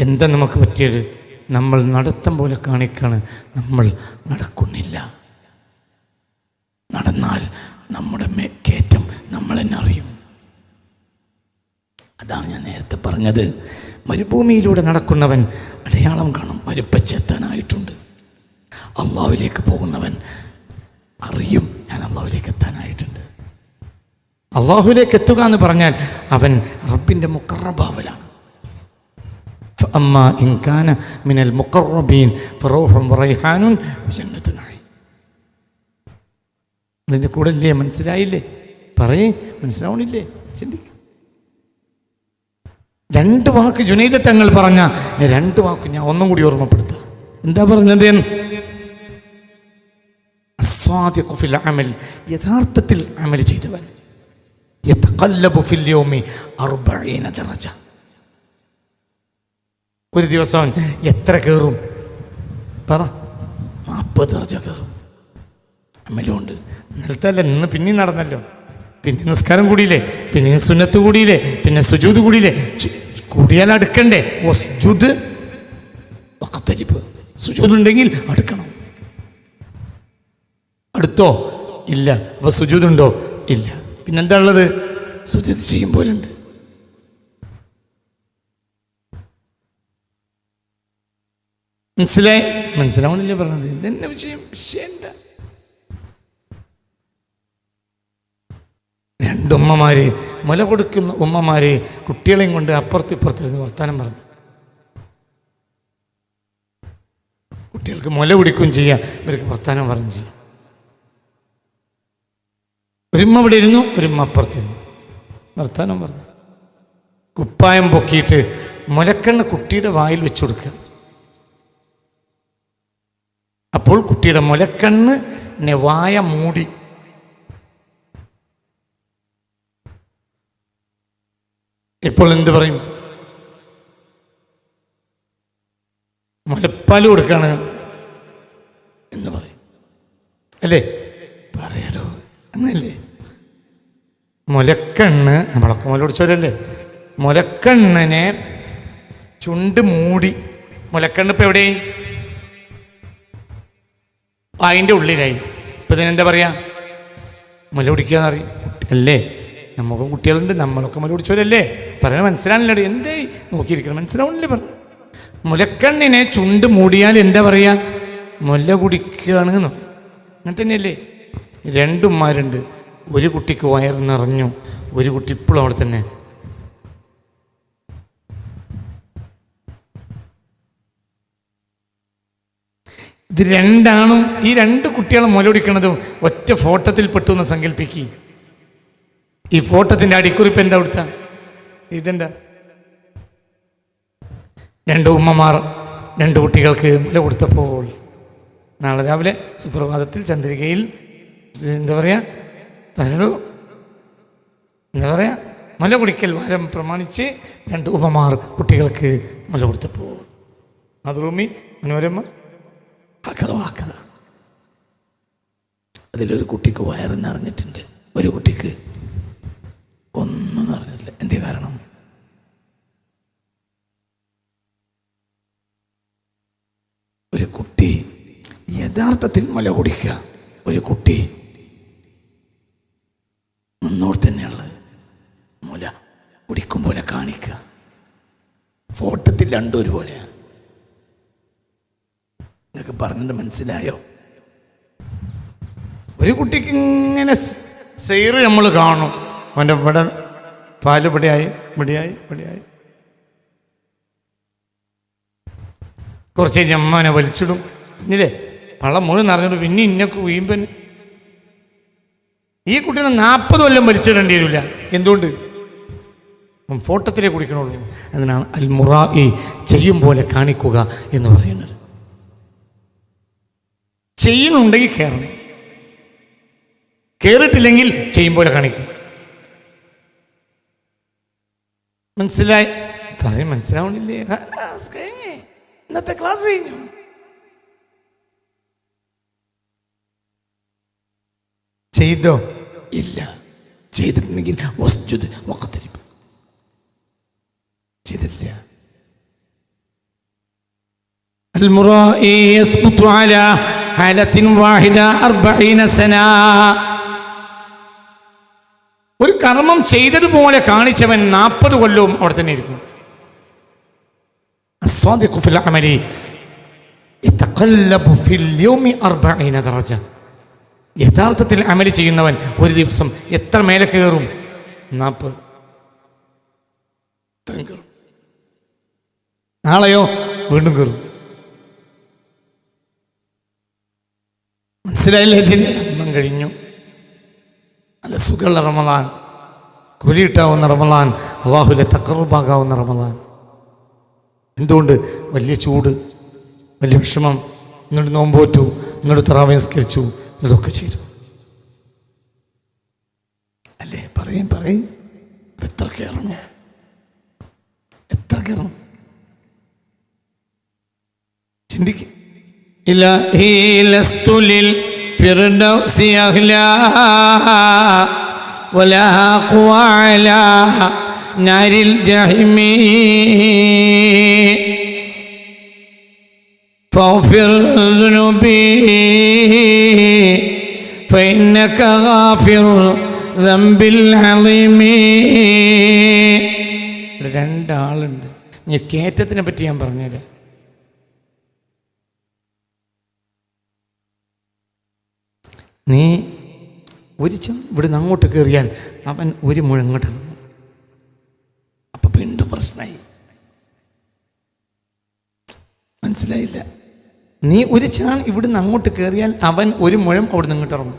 എന്താ നമുക്ക് പറ്റിയത്? നമ്മൾ നടത്തം പോലെ കാണിക്കാണ്. നമ്മൾ നടക്കുന്നില്ല. നടന്നാൽ നമ്മുടെ കയറ്റം നമ്മൾ തന്നെ അറിയും. അതാണ് ഞാൻ നേരത്തെ പറഞ്ഞത്. മരുഭൂമിയിലൂടെ നടക്കുന്നവൻ അടയാളം കാണും. മരുപ്പച്ചെത്താനായിട്ടുണ്ട്. അള്ളാവിലേക്ക് പോകുന്നവൻ അറിയും ഞാൻ അള്ളാഹുവിലേക്ക് എത്താനായിട്ടുണ്ട്. അള്ളാഹുവിലേക്ക് എത്തുക എന്ന് പറഞ്ഞാൽ അവൻ റബ്ബിന്റെ മുക്കറബാവലാണ് فأما إن كان من المقربين فروح وريحان وجنة نعيم ഇതിൻ്റെ കൂടെ ഇല്ലേ മനസ്സിലായില്ലേ പറയേ മനസ്സിലാവണില്ലേ ചിന്തിക്ക രണ്ട് വാക്ക് ജുനൈദ തങ്ങൾ പറഞ്ഞ രണ്ട് വാക്ക് ഞാൻ ഒന്നും കൂടി ഓർമ്മപ്പെടുത്താം എന്താ പറഞ്ഞത് അസ്വാദിഖു ഫിൽ അമൽ യഥാർത്ഥത്തിൽ അമൽ ചെയ്തവൻ യതഖല്ലബു ഫിൽ യൗമി അർബഈന ദറജ ഒരു ദിവസം എത്ര കയറും പറ. നാൽപ്പത് ദർജ കയറും അമ്മലുണ്ട് അല്ല ഇന്ന് പിന്നെയും നടന്നല്ലോ. പിന്നെ നിസ്കാരം കൂടിയില്ലേ പിന്നെ സുന്നത്ത് കൂടിയില്ലേ പിന്നെ സുജൂത് കൂടിയില്ലേ. കൂടിയാൽ അടുക്കണ്ടേ? വസ്ജുദ് വഖത്തരിപ്പ് സുജൂത് ഉണ്ടെങ്കിൽ അടുക്കണം. അടുത്തോ? ഇല്ല. അപ്പോൾ സുജൂത് ഉണ്ടോ? ഇല്ല. പിന്നെന്താ ഉള്ളത്? സുജൂത് ചെയ്യും മനസ്സിലായി? മനസ്സിലാവണില്ലേ പറഞ്ഞത്? ഇതെന്നെ വിഷയം. വിഷയം എന്താ? മുല കൊടുക്കുന്ന ഉമ്മമാര് കുട്ടികളെയും കൊണ്ട് അപ്പുറത്ത് ഇപ്പുറത്തിരുന്ന് വർത്തമാനം പറഞ്ഞു. കുട്ടികൾക്ക് മുല കുടിക്കുകയും ചെയ്യാം. ഇവർക്ക് വർത്താനം പറഞ്ഞു ചെയ്യാം. ഒരുമ്മ ഇവിടെ ഇരുന്നു ഒരുമ്മ അപ്പുറത്തിരുന്നു വർത്താനം പറഞ്ഞു. കുപ്പായം പൊക്കിയിട്ട് മുലക്കണ്ണ് കുട്ടിയുടെ വായിൽ വെച്ചു കൊടുക്കുക. അപ്പോൾ കുട്ടിയുടെ മുലക്കണ്ണ് നെവായ മൂടി. ഇപ്പോൾ എന്ത് പറയും? മുലപ്പാൽ കൊടുക്കാണ് എന്ന് പറയും. അല്ലേ? പറയടോ എന്നല്ലേ? മുലക്കണ്ണ് നമ്മളൊക്കെ മുല പിടിച്ചവരല്ലേ മുലക്കണ്ണിനെ ചുണ്ട് മൂടി. മുലക്കണ്ണ് ഇപ്പം എവിടെ? അതിന്റെ ഉള്ളിലായി ഇപ്പം ഇതിനെന്താ പറയുക മുല പിടിക്കുക അറിയും അല്ലേ? നമുക്കും കുട്ടികളുണ്ട് നമ്മളൊക്കെ മുല പിടിച്ചവരല്ലേ? പറയാൻ മനസ്സിലാണല്ലോ. എന്തേ? നോക്കിയിരിക്കണം. മനസ്സിലാവണില്ലേ പറഞ്ഞു? മുലക്കണ്ണിനെ ചുണ്ട് മൂടിയാൽ എന്താ പറയുക മുല കുടിക്കുകയാണ് അങ്ങനെ തന്നെയല്ലേ? രണ്ടുമാരുണ്ട് ഒരു കുട്ടിക്ക് വയർ നിറഞ്ഞു. ഒരു കുട്ടി ഇപ്പോഴും അവിടെ തന്നെ. ഇത് രണ്ടാണ് ഈ രണ്ട് കുട്ടികളും മുലപിടിക്കണതും ഒറ്റ ഫോട്ടത്തിൽ പെട്ടു എന്ന് സങ്കല്പിക്കുക ഈ ഫോട്ടത്തിന്റെ അടിക്കുറിപ്പ് എന്താ കൊടുത്ത ഇതെന്താ? രണ്ട് ഉമ്മമാർ രണ്ട് കുട്ടികൾക്ക് മുല കൊടുത്തപ്പോൾ നാളെ രാവിലെ സുപ്രഭാതത്തിൽ ചന്ദ്രികയിൽ എന്താ പറയാ? പലരു എന്താ പറയാ? മുല കുടിക്കൽ വാരം പ്രമാണിച്ച് രണ്ട് ഉമ്മമാർ കുട്ടികൾക്ക് മുല കൊടുത്തപ്പോൾ. മാതൃഭൂമി മനോരമ ആക്കത അതിലൊരു കുട്ടിക്ക് വയറ് ഒരു കുട്ടിക്ക് ഒന്നും നിറഞ്ഞിട്ടില്ല എന്തേ കാരണം? ഒരു കുട്ടി യഥാർത്ഥത്തിൽ മല കുടിക്കുക. ഒരു കുട്ടി മുന്നോട്ട് തന്നെയുള്ള മുല കുടിക്കും പോലെ കാണിക്കുക. ഫോട്ടത്തിൽ രണ്ടും ഒരുപോലെയാണ്. നിങ്ങൾക്ക് പറഞ്ഞിട്ട് മനസ്സിലായോ? ഒരു കുട്ടിക്ക് ഇങ്ങനെ സെയറ് നമ്മൾ കാണും. അവന്റെ ഇവിടെ പാൽ ഇവിടെയായി ഇവിടെയായി ഇവിടെയായി കുറച്ച് കഴിഞ്ഞ് അമ്മ അവനെ വലിച്ചിടും. ഇല്ലേ? പള്ളം മുഴുവൻ നിറഞ്ഞിട്ട് പിന്നെ ഇന്നൊക്കെ വീമ്പൻ ഈ കുട്ടീനെ നാൽപ്പത് കൊല്ലം വലിച്ചിടേണ്ടി വരില്ല എന്തുകൊണ്ട്? ഫോട്ടത്തിലേ കുടിക്കണുള്ളൂ. അതിനാണ് അൽമുറ ഈ ചെയ്യും പോലെ കാണിക്കുക എന്ന് പറയുന്നത്. ചെയ്യുന്നുണ്ടെങ്കിൽ കയറണം കയറിയിട്ടില്ലെങ്കിൽ ചെയ്യും പോലെ കാണിക്കും മനസ്സിലായി പറയും മനസ്സിലാവണില്ലേ ഖലാസ്, കഴിഞ്ഞ്. ഇന്നത്തെ ക്ലാസ് കഴിഞ്ഞു ചെയ്തോ ഇല്ല ചെയ്തിട്ടുണ്ടെങ്കിൽ വസ്തുത് വക്കത്തരിപ്പ് ചെയ്തിട്ടില്ല المرائي يثبت على ഹലത്തിൻ വാഹിദ അർബീന സന. ഒരു കർമ്മം ചെയ്തതുപോലെ കാണിച്ചവൻ നാൽപ്പത് കൊല്ലവും അവിടെ തന്നെ ഇരിക്കും. യഥാർത്ഥത്തിൽ അമലി ചെയ്യുന്നവൻ ഒരു ദിവസം എത്ര മേലെ കയറും? നാൽപ്പത് നാളെയോ വീണ്ടും കയറും. മനസ്സിലായില്ലേ ചിന്ത അന്നം കഴിഞ്ഞു. നല്ല സുഖമുള്ള റമലാൻ കുലിയിട്ടാവുന്ന റമലാൻ അള്ളാഹുലെ തക്കറുബാകാവുന്ന റമലാൻ എന്തുകൊണ്ട്? വലിയ ചൂട് വലിയ വിഷമം. ഇങ്ങോട്ട് നോമ്പോറ്റു ഇങ്ങോട്ട് തറാവസ്കരിച്ചു ഇതൊക്കെ ചെയ്തു. അല്ലേ? പറയും പറയും. എത്ര കയറണം? എത്ര കയറണം? ചിന്തിക്ക. إلهي لست للفردوس أهلا ولا أقوى على نار الجحيم فاغفر ذنوبي فإنك غافر ذنب العظيم രണ്ടാളുണ്ട് നീ കയറ്റത്തിനെ പറ്റി ഞാൻ പറഞ്ഞുതരാം നീ ഒരു ചം ഇവിടുന്ന് അങ്ങോട്ട് കയറിയാൽ അവൻ ഒരു മുഴങ്ങോട്ട് ഇറങ്ങും അപ്പൊ വീണ്ടും പ്രശ്നമായി. മനസ്സിലായില്ല. നീ ഒരു ഇവിടുന്ന് അങ്ങോട്ട് കയറിയാൽ അവൻ ഒരു മുഴം അവിടുന്ന് ഇങ്ങോട്ട് ഇറങ്ങും.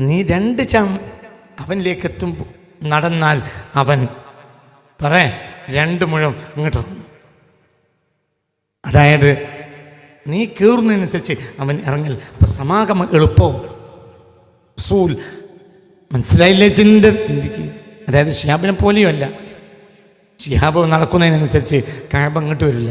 നീ രണ്ട് ചാൺ അവനിലേക്ക് എത്തുമ്പോൾ നടന്നാൽ അവൻ പറ രണ്ട് മുഴം ഇങ്ങോട്ട് ഇറങ്ങും. അതായത് നീ കയറുന്നതിനനുസരിച്ച് അവൻ ഇറങ്ങൽ. അപ്പൊ സമാഗമം എളുപ്പവും സൂൽ. മനസ്സിലായില്ലേ ചിന്ത ചിന്തിക്ക് അതായത് ഷിഹാബിനെ പോലെയും അല്ല. ഷിഹാബ് നടക്കുന്നതിനനുസരിച്ച് കാബ് അങ്ങോട്ട് വരില്ല.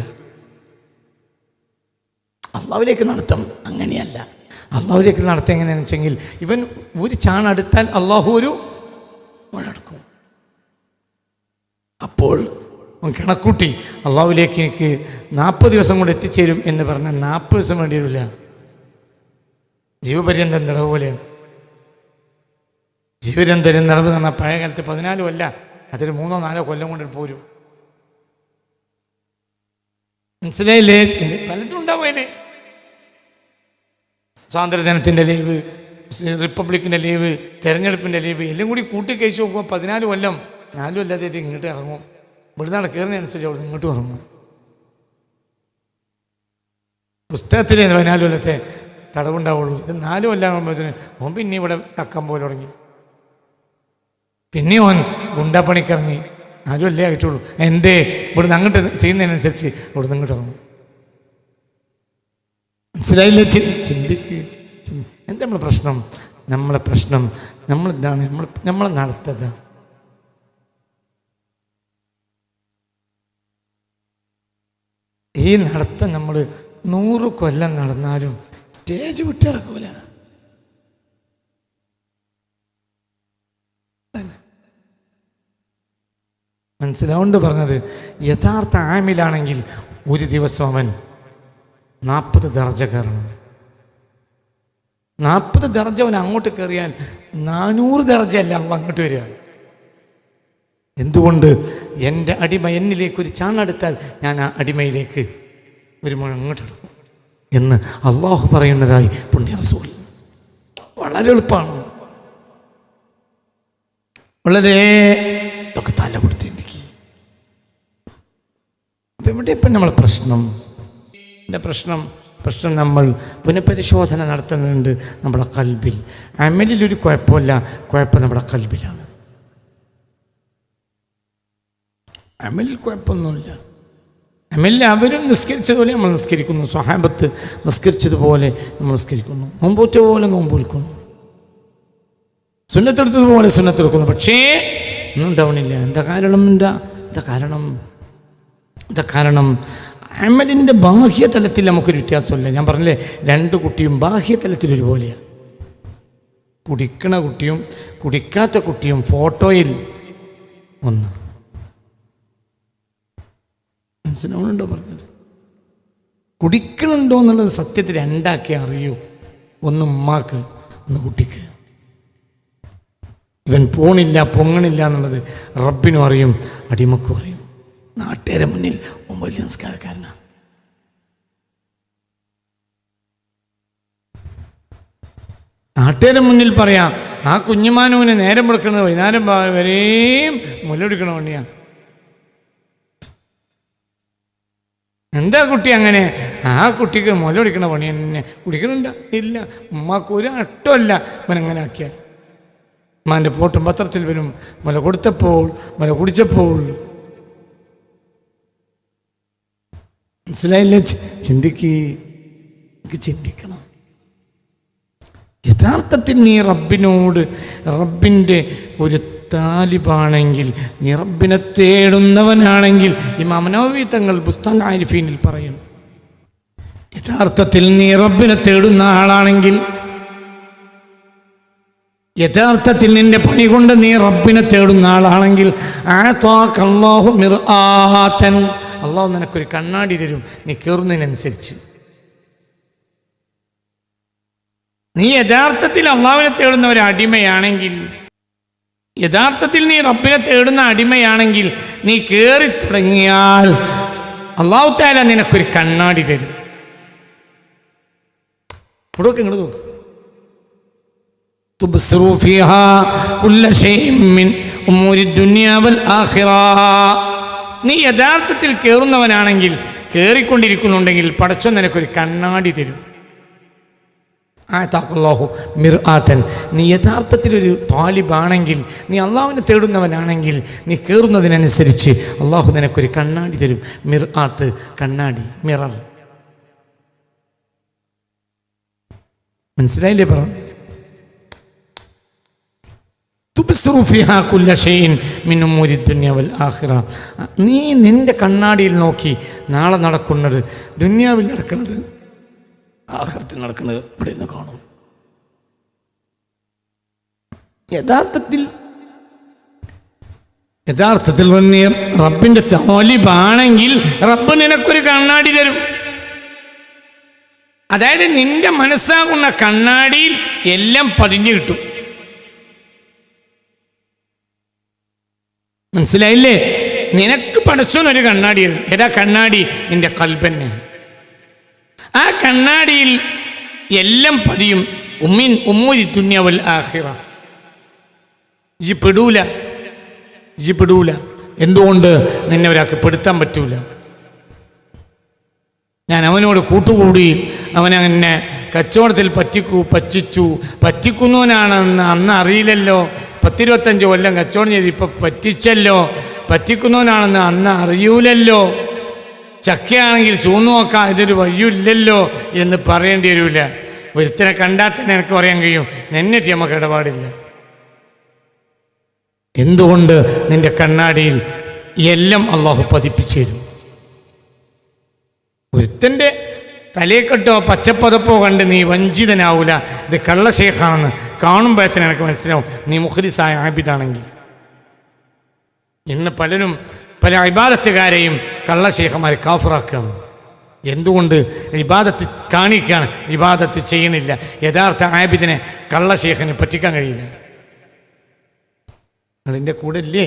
അള്ളാവിലേക്ക് നടത്തം അങ്ങനെയല്ല. അള്ളാഹുലേക്ക് നടത്തി എങ്ങനെയാണെന്ന് വെച്ചെങ്കിൽ ഇവൻ ഒരു ചാണടുത്താൽ അള്ളാഹു ഒരു മുഴക്കും അപ്പോൾ കണക്കൂട്ടി. അള്ളാഹുലേക്ക് എനിക്ക് നാൽപ്പത് ദിവസം കൊണ്ട് എത്തിച്ചേരും എന്ന് പറഞ്ഞ നാൽപ്പത് ദിവസം വേണ്ടി വരില്ല ജീവപര്യന്തം നിറവ് പോലെയാണ്. ജീവപര്യന്തരം നിറവ് എന്ന് പറഞ്ഞാൽ പഴയ കാലത്ത് പതിനാലും അല്ല അതൊരു മൂന്നോ നാലോ കൊല്ലം കൊണ്ട് പോരും. മനസ്സിലായില്ലേ? പലതും ഉണ്ടാവുമല്ലേ സ്വാതന്ത്ര്യദിനത്തിന്റെ ലീവ് റിപ്പബ്ലിക്കിന്റെ ലീവ് തെരഞ്ഞെടുപ്പിന്റെ ലീവ് എല്ലാം കൂടി കൂട്ടി നോക്കുമ്പോൾ പതിനാല് കൊല്ലം നാലും അല്ലാതെ ഇങ്ങോട്ട് ഇറങ്ങും. ഇവിടുന്നാണ് കയറുന്നതനുസരിച്ച് അവിടെ ഇങ്ങോട്ട് ഇറങ്ങും. പുസ്തകത്തിലെ പതിനാല് കൊല്ലത്തെ തടവുണ്ടാവുള്ളൂ. ഇത് നാല് കൊല്ലം ആകുമ്പോഴത്തേന് ഓൻ പിന്നെ ഇവിടെ കക്കാൻ പോലെ തുടങ്ങി. പിന്നെ ഓൻ ഗുണ്ടപ്പണിക്കിറങ്ങി. നാല് കൊല്ലേ ആയിട്ടുള്ളൂ. എന്തേ? ഇവിടുന്ന് അങ്ങോട്ട് ചെയ്യുന്നതിനനുസരിച്ച് ഇവിടുന്ന് ഇങ്ങോട്ട് ഇറങ്ങും. മനസ്സിലായില്ല? ചിന്തിക്ക്. ചിന്തി- എന്താ നമ്മളെ പ്രശ്നം? നമ്മളെ പ്രശ്നം. നമ്മളെന്താണ്? നമ്മൾ നമ്മളെ നടത്തത്. ഈ നടത്തം നമ്മൾ നൂറ് കൊല്ലം നടന്നാലും സ്റ്റേജ് വിട്ട് കിടക്കൂല മനസ്സിലാവുണ്ട് പറഞ്ഞത്? യഥാർത്ഥ ആമിലാണെങ്കിൽ ഒരു ദിവസം അവൻ നാൽപ്പത് ദർജ കയറണം. നാൽപ്പത് ദർജ അവൻ അങ്ങോട്ട് കയറിയാൽ നാനൂറ് ദർജ അല്ല അവൻ അങ്ങോട്ട് വരിക. എന്തുകൊണ്ട് എന്റെ അടിമ എന്നിലേക്ക് ഒരു ചാണെടുത്താൽ ഞാൻ ആ അടിമയിലേക്ക് ഒരു മുഴ അങ്ങോട്ട് എടുക്കും എന്ന് അള്ളാഹു പറയുന്നതായി പുണ്യ റസൂൽ വളരെ എളുപ്പമാണ്. വളരെ ഇതൊക്കെ തല കൊടുത്ത് ചിന്തിക്കുക അപ്പം ഇവിടെ ഇപ്പം നമ്മൾ പ്രശ്നം. എന്റെ പ്രശ്നം പ്രശ്നം നമ്മൾ പുനഃപരിശോധന നടത്തുന്നുണ്ട് നമ്മുടെ കൽബിൽ. അമലിലൊരു കുഴപ്പമില്ല. കുഴപ്പം നമ്മുടെ കൽബിലാണ്. അമലിൽ കുഴപ്പമൊന്നുമില്ല. അമലിൽ അവരും നിസ്കരിച്ചതുപോലെ നമ്മൾ നിസ്കരിക്കുന്നു. സ്വഹാബത്ത് നിസ്കരിച്ചതുപോലെ നമ്മൾ നിസ്കരിക്കുന്നു. നോമ്പോറ്റ പോലെ നോമ്പ് വിൽക്കുന്നു സുന്നത്തെടുത്തതുപോലെ സുന്നത്തെടുക്കുന്നു പക്ഷേ ഒന്നും ഉണ്ടാവണില്ല. എന്താ കാരണം? എന്താ? എന്താ കാരണം? എന്താ കാരണം? അമലിന്റെ ബാഹ്യതലത്തിൽ നമുക്കൊരു വ്യത്യാസമില്ല. ഞാൻ പറഞ്ഞില്ലേ രണ്ട് കുട്ടിയും ബാഹ്യതലത്തിൽ ഒരുപോലെയാണ് കുടിക്കണ കുട്ടിയും കുടിക്കാത്ത കുട്ടിയും ഫോട്ടോയിൽ ഒന്ന്. മനസ്സിലാവുന്നുണ്ടോ പറഞ്ഞത്? കുടിക്കണുണ്ടോ എന്നുള്ളത് സത്യത്തിൽ രണ്ടാക്കി അറിയൂ. ഒന്ന് ഉമ്മാക്ക് ഒന്ന് കുട്ടിക്ക്. ഇവൻ പോണില്ല പൊങ്ങണില്ല എന്നുള്ളത് റബ്ബിനും അറിയും അടിമക്കും അറിയും. നാട്ടുകാരെ മുന്നിൽ വലിയ സംസ്കാരക്കാരനാണ് നാട്ടുകാരെ മുന്നിൽ പറയാം ആ കുഞ്ഞുമാനുവിന് നേരം കൊടുക്കുന്നത് വൈകുന്നേരം വരെയും മുല്ലൊടിക്കണ പണിയാണ് എന്താ കുട്ടി അങ്ങനെ? ആ കുട്ടിക്ക് മുല കുടിക്കണ പണി തന്നെ. കുടിക്കണുണ്ട? ഇല്ല. ഉമ്മാക്ക് ഒരു അട്ടമല്ല ഇവൻ അങ്ങനെ ആക്കിയാൽ. ഉമ്മാന്റെ പോട്ടും പത്രത്തിൽ വരും. മുല കൊടുത്തപ്പോൾ മുല കുടിച്ചപ്പോൾ. മനസ്സിലായില്ല? ചിന്തിക്ക്. ചിന്തിക്കണം. യഥാർത്ഥത്തിൽ നീ റബ്ബിനോട് റബ്ബിന്റെ ഒരു താലിബാണെങ്കിൽ നീ റബ്ബിനെ തേടുന്നവനാണെങ്കിൽ ഇമാം നവവി തങ്ങൾ ബുസ്താൻ ആരിഫീനിൽ പറയുന്നു. യഥാർത്ഥത്തിൽ നീ റബ്ബിനെ തേടുന്ന ആളാണെങ്കിൽ യഥാർത്ഥത്തിൽ നിന്റെ പണി കൊണ്ട് നീ റബ്ബിനെ തേടുന്ന ആളാണെങ്കിൽ അള്ളാഹു നിനക്കൊരു കണ്ണാടി തരും നീ കയറുന്നതിനനുസരിച്ച് നീ യഥാർത്ഥത്തിൽ അള്ളാവിനെ തേടുന്ന ഒരു അടിമയാണെങ്കിൽ യഥാർത്ഥത്തിൽ നീ റബ്ബിനെ തേടുന്ന അടിമയാണെങ്കിൽ നീ കയറി തുടങ്ങിയാൽ അള്ളാഹു താല നിനക്കൊരു കണ്ണാടി തരും ഇങ്ങോട്ട് ഇങ്ങോട്ട് നോക്ക് تبصروا فيها كل شيء من أمور الدنيا والآخرة നീ യഥാർത്ഥത്തിൽ കയറുന്നവനാണെങ്കിൽ കയറിക്കൊണ്ടിരിക്കുന്നുണ്ടെങ്കിൽ പടച്ചോ നിനക്കൊരു കണ്ണാടി തരും ആയത്താക്കുള്ളാഹു മിർ ആത്തൻ നീ യഥാർത്ഥത്തിലൊരു താലിബാണെങ്കിൽ നീ അള്ളാഹുവിനെ തേടുന്നവനാണെങ്കിൽ നീ കയറുന്നതിനനുസരിച്ച് അള്ളാഹു നിനക്കൊരു കണ്ണാടി തരും. മിർ ആത്ത് കണ്ണാടി മിറർ. മനസ്സിലായില്ലേ പറ? നീ നിന്റെ കണ്ണാടിയിൽ നോക്കി നാളെ നടക്കുന്നത് ദുന്യാവിൽ നടക്കുന്നത് ആഖിറത്തിൽ നടക്കുന്നത് ഇവിടെ നിന്ന് കാണും. യഥാർത്ഥത്തിൽ യഥാർത്ഥത്തിൽ റബ്ബിന്റെ താലിബാണെങ്കിൽ റബ്ബ് നിനക്കൊരു കണ്ണാടി തരും. അതായത് നിന്റെ മനസ്സാകുന്ന കണ്ണാടിയിൽ എല്ലാം പതിഞ്ഞു കിട്ടും. മനസ്സിലായില്ലേ? നിനക്ക് പഠിച്ചോന്നൊരു കണ്ണാടി ഏതാ കണ്ണാടി? നിന്റെ കൽപ്പന്നെ ആ കണ്ണാടിയിൽ എല്ലാം പതിയും. ഉമ്മിൻ ഉമ്മൂരി തുന്യവൽ ആഹിറ ജി പെടൂല. ജി പെടൂല. എന്തുകൊണ്ട് നിന്നെ ഒരാൾക്ക് പെടുത്താൻ പറ്റൂല? ഞാൻ അവനോട് കൂട്ടുകൂടി. അവനെന്നെ കച്ചവടത്തിൽ പറ്റിക്കൂ പറ്റിച്ചു. പറ്റിക്കുന്നവനാണെന്ന് അന്ന് അറിയില്ലല്ലോ. പത്തിരുപത്തഞ്ച് കൊല്ലം കച്ചവടം ചെയ്ത് ഇപ്പം പറ്റിച്ചല്ലോ. പറ്റിക്കുന്നവനാണെന്ന് അന്ന് അറിയൂലല്ലോ. ചക്കയാണെങ്കിൽ ചൂന്നു നോക്കാം ഇതൊരു വഴിയില്ലല്ലോ എന്ന് പറയേണ്ടി വരില്ല ഒരുത്തനെ കണ്ടാൽ തന്നെ എനിക്ക് പറയാൻ കഴിയും നിന്നിട്ട് നമുക്ക് ഇടപാടില്ല. എന്തുകൊണ്ട് നിന്റെ കണ്ണാടിയിൽ എല്ലാം അള്ളാഹു പതിപ്പിച്ചു തരും? ഒരുത്തന്റെ തലയെക്കെട്ടോ പച്ചപ്പതപ്പോ കണ്ട് നീ വഞ്ചിതനാവൂല. ഇത് കള്ളശേഖാണെന്ന് കാണുമ്പോഴത്തേന് എനിക്ക് മനസ്സിലാവും. നീ മുഖലിസായ ആബിദാണെങ്കിൽ. ഇന്ന് പലരും പല ഇബാദത്തുകാരെയും കള്ളശേഖന്മാരെ കാഫറാക്കുകയാണ്. എന്തുകൊണ്ട് ഇബാദത്ത് കാണിക്കുകയാണ് ഇബാദത്ത് ചെയ്യണില്ല? യഥാർത്ഥ ആബിദിനെ കള്ളശേഖന് പറ്റിക്കാൻ കഴിയില്ല. നിങ്ങളെന്റെ കൂടെ ഇല്ലേ?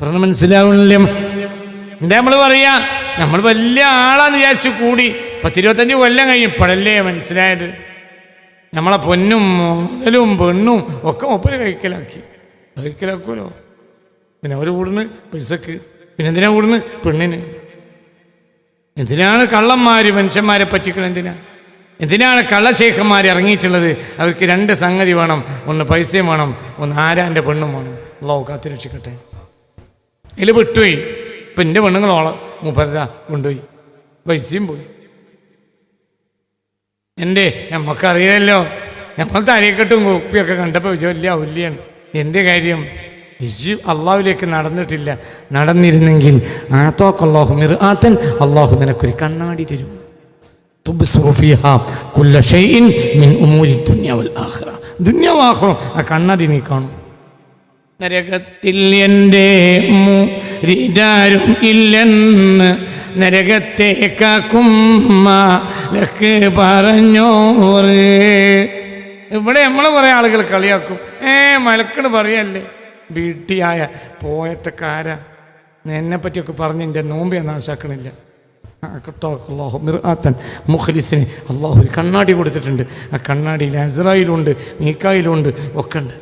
പറഞ്ഞ് മനസ്സിലാവണില്ലേ? എന്താ നമ്മൾ പറയാ? നമ്മൾ വലിയ ആളാന്ന് വിചാരിച്ചു കൂടി പത്തിരുപത്തഞ്ച് കൊല്ലം കഴിയും ഇപ്പോഴല്ലേ മനസ്സിലായത്? നമ്മളെ പൊന്നും മുതലും പെണ്ണും ഒക്കെ ഒപ്പന കഴിക്കലാക്കി കഴിക്കലാക്കുമല്ലോ പിന്നെ അവർ കൂടുന്നു പൈസക്ക് പിന്നെ എന്തിനാ കൂടുന്ന്? പെണ്ണിന്. എന്തിനാണ് കള്ളന്മാർ മനുഷ്യന്മാരെ പറ്റിക്കണം എന്തിനാ? എന്തിനാണ് കള്ളശേഖന്മാർ ഇറങ്ങിയിട്ടുള്ളത്? അവർക്ക് രണ്ട് സംഗതി വേണം. ഒന്ന് പൈസയും വേണം. ഒന്ന് ആരാന്റെ പെണ്ണും വേണം. അള്ളാഹു കാത്തി രക്ഷിക്കട്ടെ. ഇതിൽ വിട്ടുപോയി. ഇപ്പം എന്റെ പെണ്ണുങ്ങളോളം മൂപ്പരത കൊണ്ടുപോയി. പൈസയും പോയി. എന്റെ നമുക്കറിയാമല്ലോ നമ്മൾ തലയെക്കെട്ടും കുപ്പിയൊക്കെ കണ്ടപ്പോൾ വലിയ ഔല്യാണ് എന്ത് കാര്യം? ഇജ് അള്ളാഹുലേക്ക് നടന്നിട്ടില്ല. നടന്നിരുന്നെങ്കിൽ ആത്തോക്കല്ലാഹു മിർ ആത്തൻ അള്ളാഹു നിനക്കൊരു കണ്ണാടി തരും. തുബ്സിറു ഫീഹാ മിൻ ഉമൂരി വൽ ആഖിറ. ദുനിയാവ് ആ കണ്ണാടി നീ കാണും. നരകത്തിൽ എന്റെ മുരിജാരും ഇല്ലെന്ന് നരകത്തെ കാക്കും ലക്ക് പറഞ്ഞോറ്. ഇവിടെ നമ്മളെ കുറേ ആളുകൾ കളിയാക്കും. ഏ മലക്കട് പറയല്ലേ? വീട്ടിയായ പോയറ്റക്കാര. എന്നെ പറ്റിയൊക്കെ പറഞ്ഞ് എന്റെ നോമ്പ് ഞാൻ നാശാക്കണില്ല. അള്ളാഹു മിർആത്തൻ മുഖലിസിന് അള്ളാഹു ഒരു കണ്ണാടി കൊടുത്തിട്ടുണ്ട്. ആ കണ്ണാടിയിൽ അസറായിലുണ്ട് മീക്കായിലുണ്ട് ഒക്കെ ഉണ്ട്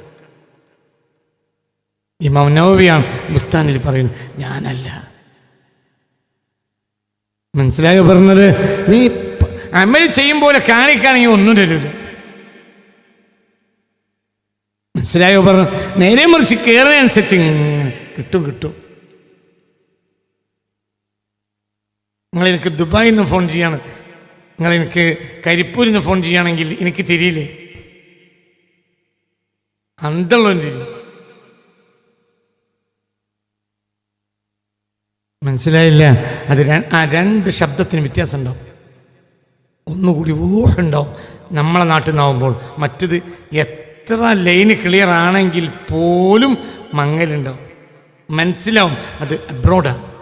ഇമാം നവവിയാണ് ബുസ്താനിൽ പറയുന്നത് ഞാനല്ല. മനസ്സിലായോ പറഞ്ഞത്? നീ അമൽ ചെയ്യും പോലെ കാണിക്കുകയാണെങ്കിൽ ഒന്നും തരില്ല മനസ്സിലായോ പറഞ്ഞു. നേരെ മറിച്ച് കയറുന്നതനുസരിച്ച് ഇങ്ങനെ കിട്ടും കിട്ടും. നിങ്ങൾ എനിക്ക് ദുബായിൽ നിന്ന് ഫോൺ ചെയ്യാണ്. നിങ്ങൾ എനിക്ക് കരിപ്പൂരിൽ നിന്ന് ഫോൺ ചെയ്യുകയാണെങ്കിൽ എനിക്ക് തിരിയില്ലേ? അന്തള്ളവൻ മനസ്സിലായില്ല? അത് ആ രണ്ട് ശബ്ദത്തിന് വ്യത്യാസം ഉണ്ടാവും ഒന്നുകൂടി ഊഹുണ്ടാവും നമ്മളെ നാട്ടിൽ നിന്നാവുമ്പോൾ മറ്റത് എത്ര ലൈന് ക്ലിയർ ആണെങ്കിൽ പോലും മങ്ങലുണ്ടാവും. മനസ്സിലാവും. അത് അബ്രോഡാണ്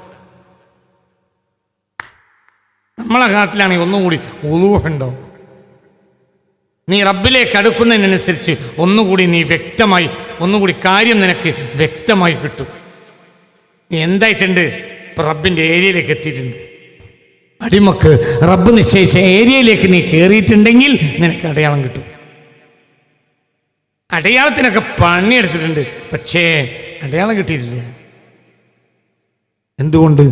നമ്മളെ നാട്ടിലാണെങ്കിൽ ഒന്നുകൂടി ഉളുവുണ്ടാവും നീ റബ്ബിലേക്ക് അടുക്കുന്നതിനനുസരിച്ച് ഒന്നുകൂടി നീ വ്യക്തമായി ഒന്നുകൂടി കാര്യം നിനക്ക് വ്യക്തമായി കിട്ടും. നീ എന്തായിട്ടുണ്ട്? ഇപ്പം റബ്ബിന്റെ ഏരിയയിലേക്ക് എത്തിയിട്ടുണ്ട്. അടിമക്ക് റബ്ബ് നിശ്ചയിച്ച ഏരിയയിലേക്ക് നീ കയറിയിട്ടുണ്ടെങ്കിൽ നിനക്ക് അടയാളം കിട്ടും. അടയാളത്തിനൊക്കെ പണിയെടുത്തിട്ടുണ്ട്. പക്ഷേ അടയാളം കിട്ടിയിട്ടില്ല. എന്തുകൊണ്ട്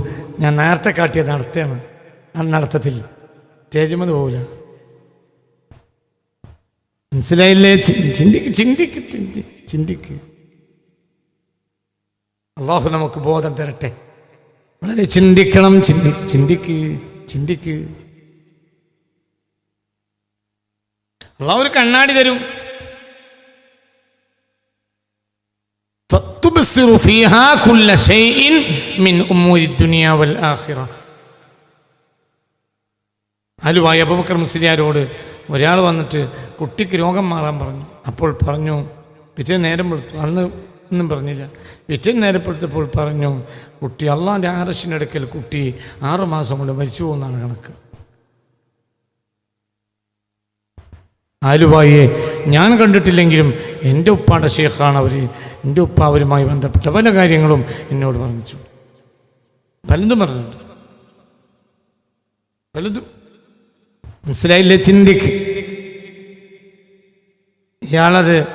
ഞാൻ നേരത്തെ കാട്ടിയ നടത്തയാണ്? ആ നടത്തത്തിൽ സ്റ്റേജുമെന്ന് പോകില്ല മനസ്സിലായില്ലേ? ചിന്തിക്ക് ചിന്തിക്ക് ചിന്തിക്ക്. അള്ളാഹു നമുക്ക് ബോധം തരട്ടെ. വളരെ ചിന്തിക്കണം ചിന്തി ചിന്തിക്ക് ചിന്തിക്ക്. അള്ളാഹു ഒരു കണ്ണാടി തരും. فتبصر فيها كل شيء من أمور الدنيا والآخرة അലുവായി അബൂബക്കർ മുസ്ലിയാരോട് ഒരാൾ വന്നിട്ട് കുട്ടിക്ക് രോഗം മാറാൻ പറഞ്ഞു അപ്പോൾ പറഞ്ഞു പിറ്റേ നേരം വെളുത്തു അന്ന് ഒന്നും പറഞ്ഞില്ല പിറ്റേ നേരം വെളുത്തപ്പോൾ പറഞ്ഞു കുട്ടി അള്ളാൻ്റെ ആറശിനടുക്കൽ കുട്ടി ആറു മാസം കൊണ്ട് മരിച്ചു പോകുന്നതാണ് കണക്ക് ആലുവായെ ഞാൻ കണ്ടിട്ടില്ലെങ്കിലും എന്റെ ഉപ്പാടെ ഷേഖാണ് അവർ എന്റെ ഉപ്പ അവരുമായി ബന്ധപ്പെട്ട പല കാര്യങ്ങളും എന്നോട് പറഞ്ഞു പലതും പറഞ്ഞിട്ടുണ്ട്. പലതും. മനസ്സിലായില്ലേ ചിന്തിക്ക്? ഇയാളത്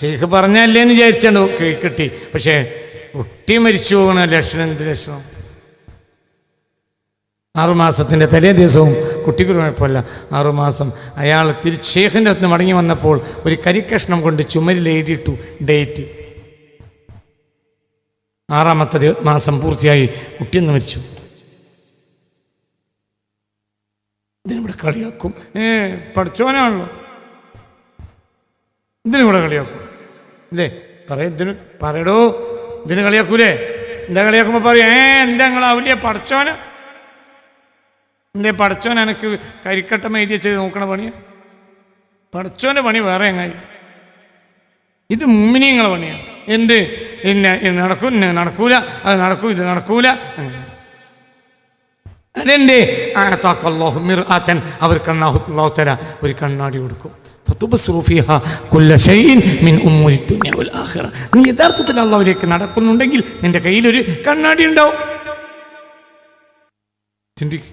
ഷെയ്ഖ് പറഞ്ഞല്ലേ എന്ന് വിചാരിച്ചാണ് കിട്ടി. പക്ഷേ കുട്ടി മരിച്ചു പോകണ ലക്ഷണം എന്ത് ലക്ഷണം. ആറുമാസത്തിന്റെ തലേ ദിവസവും കുട്ടിക്ക് കുഴപ്പമില്ല. ആറുമാസം അയാൾ തിരിച്ച് ഷേഖിന്റെ അടുത്ത് മടങ്ങി വന്നപ്പോൾ ഒരു കരിക്കഷ്ണം കൊണ്ട് ചുമരിൽ എഴുതിയിട്ടു ഡേറ്റ്. ആറാമത്തെ മാസം പൂർത്തിയായി. കുട്ടിയെന്ന് മരിച്ചു. ഇതിനിവിടെ കളിയാക്കും. ഏ പഠിച്ചോനാണല്ലോ ഇതിനിവിടെ കളിയാക്കും. അല്ലേ പറയ ഇതിന് പറയടോ. ഇതിന് കളിയാക്കൂലേ? എന്താ കളിയാക്കുമ്പോൾ പറയാം? ഏ എന്താ നിങ്ങൾ അവലിയ പഠിച്ചോന് എന്തേ പഠിച്ചോൻ എനിക്ക് കരിക്കട്ടം എഴുതി ചെയ്ത് നോക്കണ പണിയാ പടച്ചോന്റെ പണി വേറെ എങ്ങായി? ഇത് മുമ്മിനിങ്ങളെ പണിയാണ് എന്ത്? ഇത് നടക്കും ഇന്ന നടക്കൂല അത് നടക്കും ഇത് നടക്കൂല. അതെന്റെ ആത്തൻ അവർ അവർക്ക് അള്ളാഹു ഒരു കണ്ണാടി കൊടുക്കും. നീ യഥാർത്ഥത്തിൽ അള്ളാഹുവിലേക്ക് നടക്കുന്നുണ്ടെങ്കിൽ നിന്റെ കയ്യിലൊരു കണ്ണാടി ഉണ്ടാവും. ചിന്തിക്ക്.